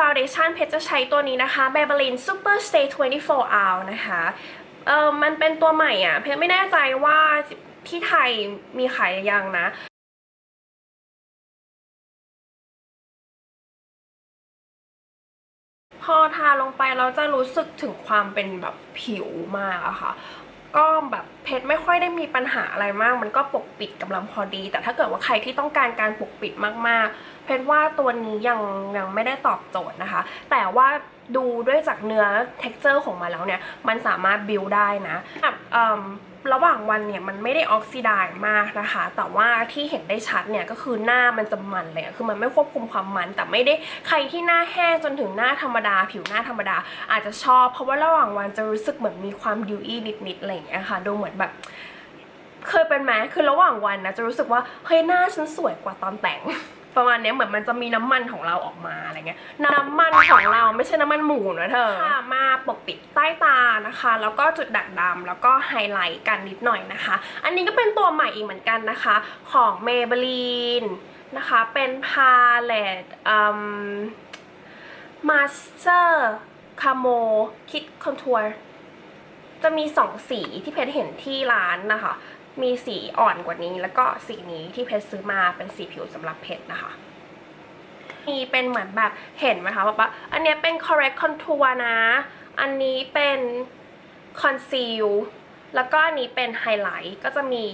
ฟาวเดชั่นเพชรจะใช้ตัวนี้นะคะ Maybelline Super Stay 24 Hour นะคะเออมันเป็นตัวใหม่อะ เพชรไม่แน่ใจว่าที่ไทยมีขายยังนะพอทาลงไปเราจะรู้สึกถึงความเป็นแบบผิวมากอะค่ะ ก็แบบเพชรไม่ค่อยได้มีปัญหาอะไรมาก มันก็ปกปิดกำลังพอดี แต่ถ้าเกิดว่าใครที่ต้องการการปกปิดมากๆ เพชรว่าตัวนี้ยังยังไม่ได้ตอบโจทย์นะคะ แต่ว่าดูด้วยจากเนื้อ t e x t อร์ของมันแล้วเนี่ย มันสามารถบิวได้นะแบบอืม ระหว่างวันเนี่ยมันไม่ได้ออกซิไดซ์มากนะคะ แต่ว่าที่เห็นได้ชัดเนี่ยก็คือหน้ามันจะมันเลยคือมันไม่ควบคุมความมัน แต่ไม่ได้ใครที่หน้าแห้งจนถึงหน้าธรรมดา ผิวหน้าธรรมดา อาจจะชอบเพราะว่าระหว่างวันจะรู้สึกเหมือนมีความดิวอี้นิดๆอะไรอย่างเงี้ยค่ะดูเหมือนแบบเคยเป็นไหมคือระหว่างวันนะจะรู้สึกว่าเฮ้ยหน้าฉันสวยกว่าตอนแต่ง ประมาณนี้เหมือนมันจะมีน้ำมันของเราออกมาอะไรเงี้ยน้ำมันของเราไม่ใช่น้ำมันหมูนะเธอมาปกปิดใต้ตานะคะ แล้วก็จุดด่างดำแล้วก็ไฮไลท์กันนิดหน่อยนะคะ อันนี้ก็เป็นตัวใหม่อีกเหมือนกันนะคะ ของ Maybelline นะคะ เป็นพาเลตอืม Master Camo Kit Contour จะมีสองสีที่เพชรเห็นที่ร้านนะคะ มีสีอ่อนกว่านี้ แล้วก็สีนี้ที่เพชรซื้อมาเป็นสีผิวสำหรับเพชรนะคะมีเป็นเหมือนแบบเห็นไหมคะแบบว่าอันเนี้ยเป็น correct contour นะ อันนี้เป็น conceal แล้วก็อันนี้เป็น highlight ก็จะมี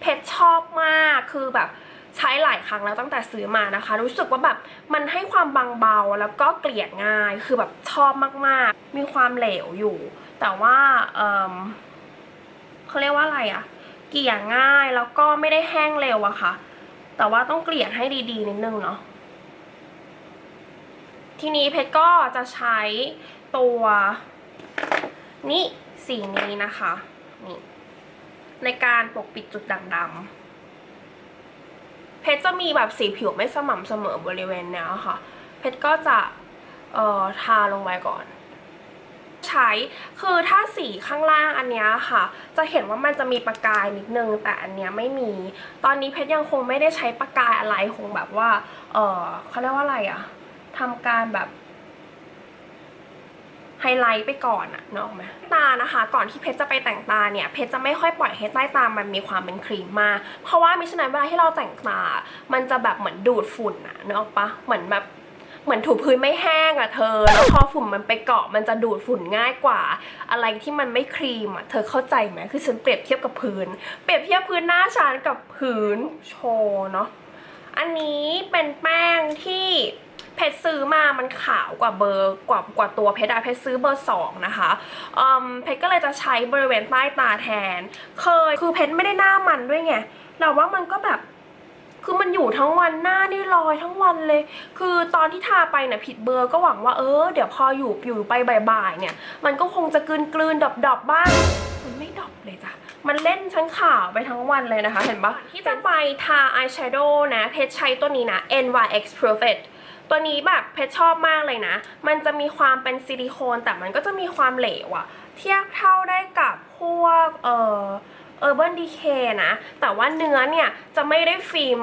เพชรชอบมากคือแบบใช้หลายครั้งแล้วตั้งแต่ซื้อมานะคะ รู้สึกว่าแบบมันให้ความบางเบาแล้วก็เกลี่ยง่ายคือแบบชอบมากๆ มีความเหลวอยู่ แต่ว่าเอมเขาเรียกว่าอะไรอะ เกลี่ยง่ายแล้วก็ไม่ได้แห้งเร็วอะค่ะ แต่ว่าต้องเกลี่ยให้ดีๆนิดนึงเนาะทีนี้เพชรก็จะใช้ตัวนี่สีนี้นะคะนี่ในการปกปิดจุดด่างดำเพชรจะมีแบบสีผิวไม่สม่ำเสมอบริเวณเนี้ยค่ะ เพชรก็จะเอ่อทาลงไปก่อน ใช้ คือถ้าสีข้างล่างอันนี้ค่ะ จะเห็นว่ามันจะมีประกายนิดนึง แต่อันนี้ไม่มี ตอนนี้เพชรยังคงไม่ได้ใช้ประกายอะไรคงแบบว่า เออเขาเรียกว่าอะไรอะทำการแบบไฮไลท์ไปก่อนอะนอะไหมตานะคะ ก่อนที่เพชรจะไปแต่งตาเนี่ย เพชรจะไม่ค่อยปล่อยให้ใต้ตามันมีความเป็นครีมมากเพราะว่ามิฉะนั้นเวลาที่เราแต่งตา มันจะแบบเหมือนดูดฝุ่นอะนอะปะเหมือนแบบ เหมือนถูพื้นไม่แห้งอะเธอ แล้วพอฝุ่นมันไปเกาะมันจะดูดฝุ่นง่ายกว่า อะไรที่มันไม่ครีมอะเธอเข้าใจไหมคือฉันเปรียบเทียบกับพื้น เปรียบเทียบพื้นหน้าฉันกับพื้นโชว์เนาะอันนี้เป็นแป้งที่เพชรซื้อมามันขาวกว่าเบอร์กว่ากว่าตัวเพชรอะเพชรซื้อเบอร์สองนะคะอืมเพชรก็เลยจะใช้บริเวณใต้ตาแทน เคยคือเพชรไม่ได้หน้ามันด้วยไงแต่ว่ามันก็แบบ คือมันอยู่ทั้งวันหน้านี่ลอยทั้งวันเลย คือตอนที่ทาไปเนี่ยผิดเบอร์ก็หวังว่าเออเดี๋ยวพออยู่อยู่ไปบ่ายๆเนี่ย มันก็คงจะกลืนกลืนดอบดอบๆบ้าง มันไม่ดอบเลยจ้ะมันเล่นชั้นขาวไปทั้งวันเลยนะคะ เห็นปะที่จะไปทาอายแชโดว์นะ เพชรใช้ตัวนี้นะ NYX Perfect ตัวนี้แบบเพชรชอบมากเลยนะ มันจะมีความเป็นซิลิโคนแต่มันก็จะมีความเหลวอะเทียบเท่าได้กับพวกเอ่อ Urban Decay นะ แต่ว่าเนื้อเนี่ยจะไม่ได้ฟิล์ม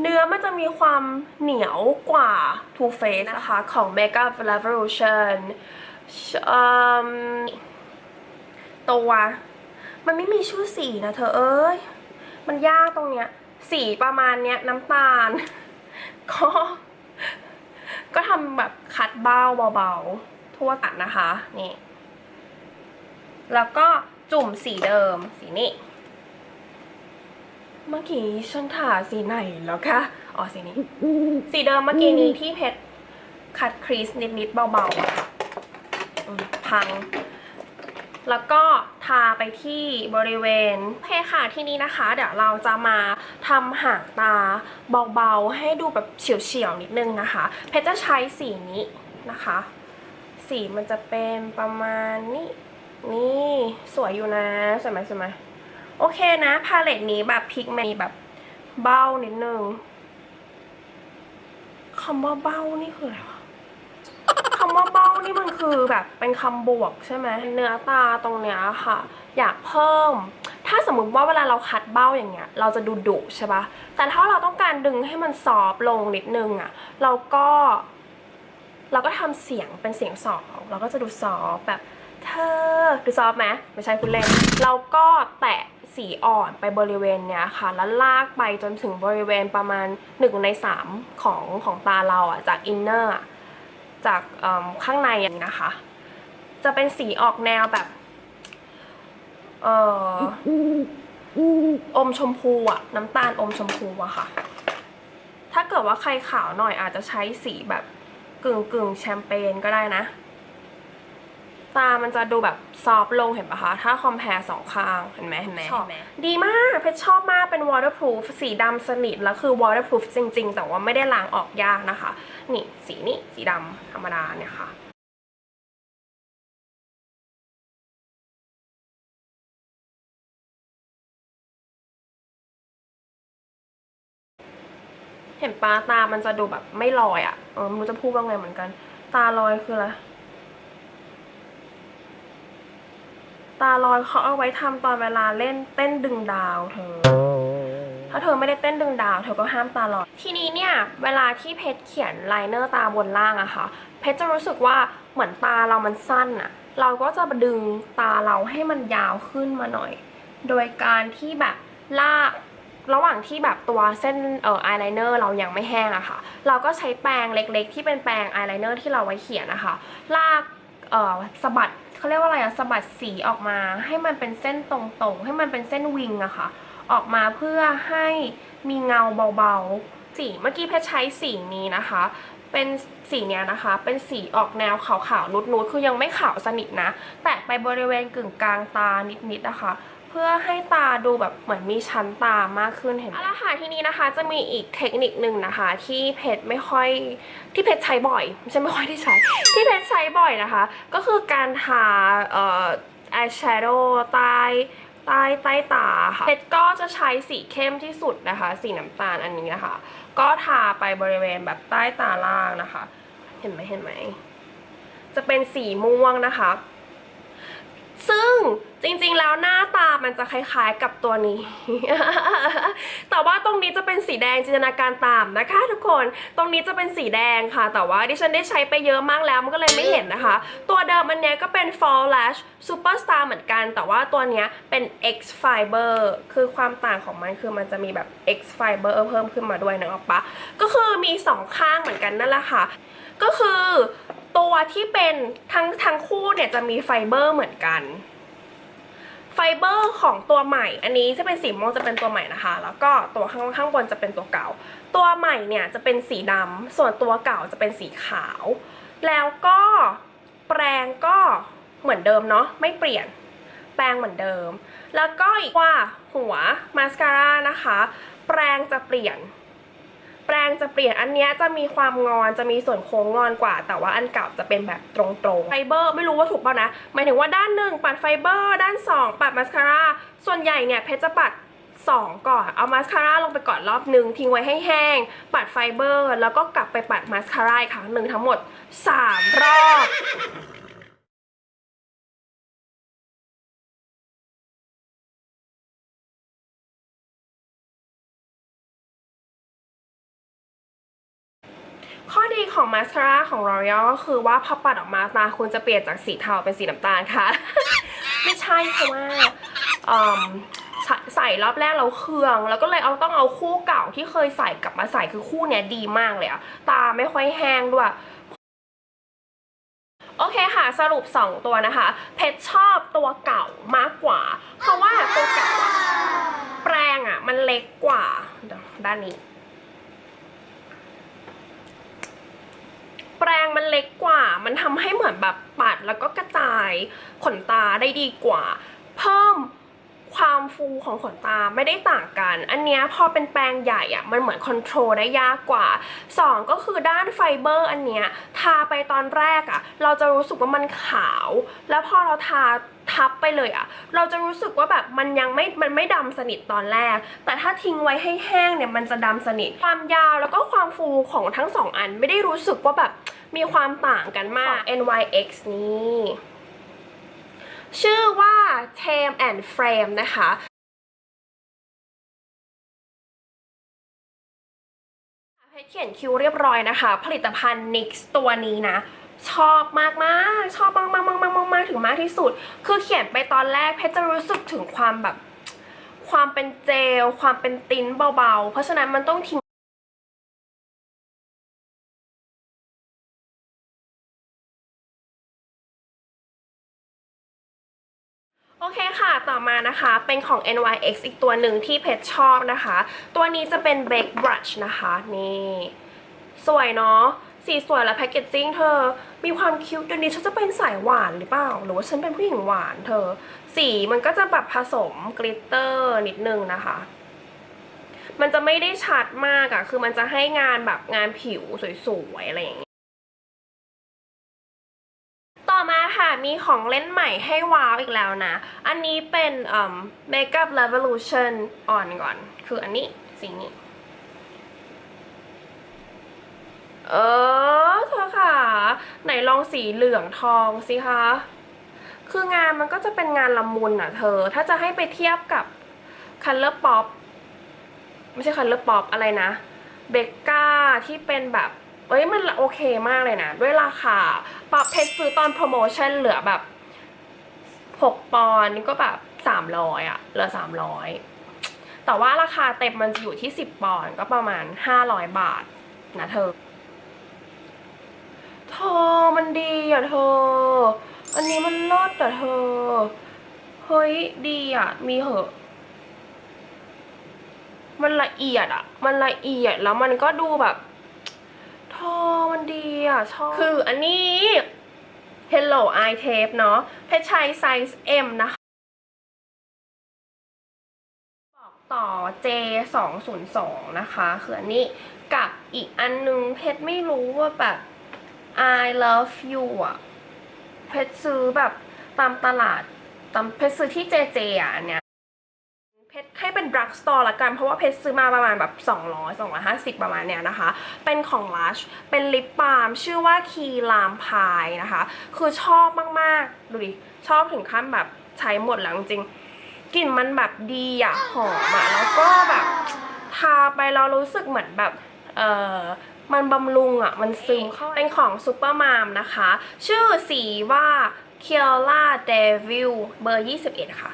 เนื้อมันจะมีความเหนียวกว่า Too Faced นะคะ ของ Makeup Revolution ตัวมันไม่มีชื่อสีนะเธอเอ้ย มันยากตรงเนี้ย สีประมาณเนี้ยน้ำตาล ก็ ก็ทำแบบคัดเบ้าเบาๆ ทั่วตัดนะคะ นี่ แล้วก็จุ่มสีเดิมสีนี้เมื่อกี้ฉันถาสีไหนแล้วคะ อ๋อสีนี้ สีเดิมเมื่อกี้นี้ที่เพชรคัดครีสนิดๆเบาๆพัง แล้วก็ทาไปที่บริเวณโอเคค่ะที่นี้นะคะ เดี๋ยวเราจะมาทำหางตาเบาๆ ให้ดูแบบเฉียวๆนิดนึงนะคะ เพชรจะใช้สีนี้นะคะ สีมันจะเป็นประมาณนี้ นี่สวยอยู่นะสวยไหมสวยไหมโอเคนะพาเลตนี้แบบพิกมีแบบเบ้านิดนึงคำว่าเบ้านี่คืออะไรวะคำว่าเบ้านี่มันคือแบบเป็นคำบวกใช่ไหมเนื้อตาตรงเนี้ยค่ะ อยากเพิ่ม ถ้าสมมติว่าเวลาเราคัดเบ้าอย่างเงี้ย เราจะดูดุใช่ปะแต่ถ้าเราต้องการดึงให้มันซอฟต์ลงนิดนึงอะเราก็ เราก็ทำเสียงเป็นเสียงสองเราก็จะดูซอฟต์แบบ เธอดูซอฟไหมไม่ใช่คุณเล่นเราก็แตะสีอ่อนไปบริเวณเนี้ยค่ะ แล้วลากไปจนถึงบริเวณประมาณหนึ่งในสามของของตาเราอะจากอินเนอร์จากข้างในอย่างนี้นะคะ จะเป็นสีออกแนวแบบเอออมชมพูอะน้ำตาลอมชมพูอะค่ะ ถ้าเกิดว่าใครขาวหน่อยอาจจะใช้สีแบบกึ่งกึ่งแชมเปญก็ได้นะ ตามันจะดูแบบซอฟต์ลงเห็นปะคะ ถ้าคอม p พ r e สองข้าง เห็นไหมเห็นไหมชอบไหมดีมาก เพชรชอบมากเป็น waterproof สีดำสนิท แล้วคือ waterproof จริง ๆ แต่ว่าไม่ได้ล้างออกยากนะคะ นี่สีนี้สีดำธรรมดาเนี่ยค่ะเห็นปะตามันจะดูแบบไม่ลอยอะ่ะ เออไม่รู้จะพูดว่าไงเหมือนกัน ตาลอยคืออะไร ตาลอยเขาเอาไว้ทำตอนเวลาเล่นเต้นดึงดาวเธอ ถ้าเธอไม่ได้เต้นดึงดาวเธอก็ห้ามตาลอย ทีนี้เนี่ยเวลาที่เพชรเขียนไลเนอร์ตาบนล่างอะค่ะ เพชรจะรู้สึกว่าเหมือนตาเรามันสั้นอะเราก็จะดึงตาเราให้มันยาวขึ้นมาหน่อย โดยการที่แบบลากระหว่างที่แบบตัวเส้นเอ่ออายไลเนอร์เรายังไม่แห้งอะค่ะ เราก็ใช้แปรงเล็กๆ ที่เป็นแปรงอายไลเนอร์ที่เราไว้เขียนนะคะ ลากเอ่อสะบัด เขาเรียกว่าอะไรอะสะบัดสีออกมา ให้มันเป็นเส้นตรงๆ ให้มันเป็นเส้นวิงอะค่ะ ออกมาเพื่อให้มีเงาเบาๆ สีเมื่อกี้เพชรใช้สีนี้นะคะ เป็นสีเนี้ยนะคะ เป็นสีออกแนวขาวๆนุดๆ คือยังไม่ขาวสนิทนะ แตะไปบริเวณกึ่งกลางตานิดๆนะคะ เพื่อให้ตาดูแบบเหมือนมีชั้นตามากขึ้นเห็นไหมเอาละค่ะทีนี้นะคะจะมีอีกเทคนิคหนึ่งนะคะ ที่เพชรไม่ค่อยที่เพชรใช้บ่อยไม่ใช่ไม่ค่อยได้ใช้ ที่เพชรใช้บ่อยนะคะ ก็คือการทาเอ่ออายแชโดว์ใต้ใต้ใต้ตาค่ะเพชรก็จะใช้สีเข้มที่สุดนะคะ สีน้ำตาลอันนี้นะคะ ก็ทาไปบริเวณแบบใต้ตาล่างนะคะ เห็นไหมเห็นไหมจะเป็นสีม่วงนะคะ ซึ่งจริงๆ แล้วหน้าตามันจะคล้ายๆกับตัวนี้ แต่ว่าตรงนี้จะเป็นสีแดงจินตนาการตามนะคะ ทุกคน ตรงนี้จะเป็นสีแดงค่ะ แต่ว่าดิฉันได้ใช้ไปเยอะมากแล้วมันก็เลยไม่เห็นนะคะ ตัวเดิมอันเนี้ยก็เป็น Fall Lash Superstar เหมือนกัน แต่ว่าตัวเนี้ยเป็น X Fiber คือความต่างของมันคือมันจะมีแบบ X Fiber เพิ่มขึ้นมาด้วยนะออกปะก็คือมีสองข้างเหมือนกันนั่นแหละค่ะ ก็คือ ตัวที่เป็นทั้งทั้งคู่เนี่ยจะมีไฟเบอร์เหมือนกัน ไฟเบอร์ของตัวใหม่ อันนี้จะเป็นสีม่วงจะเป็นตัวใหม่นะคะ แล้วก็ตัวข้างข้างบนจะเป็นตัวเก่า ตัวใหม่เนี่ยจะเป็นสีดำส่วนตัวเก่าจะเป็นสีขาว แล้วก็แปรงก็เหมือนเดิมเนาะไม่เปลี่ยนแปรงเหมือนเดิม แล้วก็อีกว่าหัวมาสคาร่านะคะ แปรงจะเปลี่ยน ปรงจะเปลี่ยนอันนี้จะมีความงอนจะมีส่วนโค้งงอนกว่า แต่ว่าอันเก่าจะเป็นแบบตรงๆไฟเบอร์ไม่รู้ว่าถูกเปล่านะหมายถึงว่าด้านหนึ่งปัดไฟเบอร์ ด้านสองปัดมาสคาร่าส่วนใหญ่เนี่ยเพชรจะปัดสองก่อน เอามาสคาร่าลงไปก่อนรอบหนึ่งทิ้งไว้ให้แห้ง ปัดไฟเบอร์ แล้วก็กลับไปปัดมาสคาร่าอีกครั้งหนึ่งทั้งหมดสามรอบ มาสคาร่าของ L'Oreal ก็คือว่าพอปัดออกมาตาคุณจะเปลี่ยนจากสีเทาเป็นสีน้ำตาลค่ะ ไม่ใช่เพราะว่าใส่รอบแรกเราเครื่อง แล้วก็เลยเอาต้องเอาคู่เก่าที่เคยใส่กลับมาใส่คือคู่เนี้ยดีมากเลยอะตาไม่ค่อยแห้งด้วยโอเคค่ะ สรุป 2 ตัวนะคะ เพชรชอบตัวเก่ามากกว่า เพราะว่าตัวเก่าแปรงอะมันเล็กกว่าด้านนี้ แปรง มันเล็กกว่า มันทำให้เหมือนแบบปัดแล้วก็กระจายขนตาได้ดีกว่า เพิ่มความฟูของขนตาไม่ได้ต่างกัน อันเนี้ยพอเป็นแปรงใหญ่อะมันเหมือนคอนโทรลได้ยากกว่า 2 ก็คือด้านไฟเบอร์อันเนี้ยทาไปตอนแรกอะเราจะรู้สึกว่ามันขาว แล้วพอเราทาทับไปเลยอะเราจะรู้สึกว่าแบบมันยังไม่ มันไม่ดำสนิทตอนแรก แต่ถ้าทิ้งไว้ให้แห้งเนี่ยมันจะดำสนิท ความยาวแล้วก็ความฟูของทั้งสองอันไม่ได้รู้สึกว่าแบบ มีความต่างกันมาก NYX นี้ ชื่อว่า Tame and Frame นะคะเขียนคิวเรียบร้อยนะคะ ผลิตภัณฑ์ NYX ตัวนี้นะ ชอบมากมากชอบมากมากมากมากมากถึงมากที่สุด คือเขียนไปตอนแรกเพชรจะรู้สึกถึงความแบบ ความเป็นเจล ความเป็นติ้นเบาๆ เพราะฉะนั้นมันต้องทิ้ง ค่ะต่อมานะคะเป็นของ NYX อีกตัวหนึ่งที่เพชรชอบนะคะ ตัวนี้จะเป็น Bake Brush นะคะ นี่ สวยเนาะสีสวยและแพคเกจจิ้งเธอ มีความคิ้วเดี๋ยวนี้ฉันจะเป็นสายหวานหรือเปล่า หรือว่าฉันเป็นผู้หญิงหวานเธอ สีมันก็จะแบบผสมกลิตเตอร์นิดนึงนะคะ มันจะไม่ได้ชัดมากอะคือมันจะให้งานแบบงานผิวสวยๆอะไรอย่างเงี้ย ค่ะ มีของเล่นใหม่ให้ว้าวอีกแล้วนะ อันนี้เป็นเอ่อ Makeup Revolution on ก่อน คืออันนี้สีนี้ เออเธอค่ะ ไหนลองสีเหลืองทองสิคะ คืองานมันก็จะเป็นงานละมุนอะเธอ ถ้าจะให้ไปเทียบกับ Color Pop ไม่ใช่ Color Pop อะไรนะเบกก้าที่เป็นแบบ เอ้ยมันโอเคมากเลยนะ ด้วยราคาปรับเพชรซื้อตอนโปรโมชั่นเหลือแบบ6ปอนด์ก็แบบ300อะเหลือ300แต่ว่าราคาเต็มมันจะอยู่ที่10ปอนด์ก็ประมาณ500บาทนะเธอ เธอมันดีอะเธอ อันนี้มันเลิศอะเธอ เฮ้ยดีอะมีเหอะมันละเอียดอะมันละเอียดแล้วมันก็ดูแบบ อะชอบ คืออันนี้ Hello Eye Tape เนาะเพชรใช้ไซส์ M นะคะบอกต่อ J 2 0 2นะคะ คืออันนี้กับอีกอันนึงเพชรไม่รู้ว่าแบบ I love you อะ เพชรซื้อแบบตามตลาดตามเพชรซื้อที่ JJ อะเนี้ย เพชรให้เป็นดรักสโตร์ละกัน เพราะว่าเพชรซื้อมาประมาณแบบ 200 250 ประมาณเนี้ยนะคะ เป็นของ Lush เป็นลิปบาล์มชื่อว่าคีลามพายนะคะ คือชอบมากๆ ดูดิ ชอบถึงขั้นแบบใช้หมดแล้วจริงกลิ่นมันแบบดีอะหอมอะแล้วก็แบบทาไปเรารู้สึกเหมือนแบบเออมันบำรุงอะมันซึมเข้าเป็นของซูเปอร์มามนะคะ ชื่อสีว่า k i o l a Devil เบอร์ 21 ค่ะ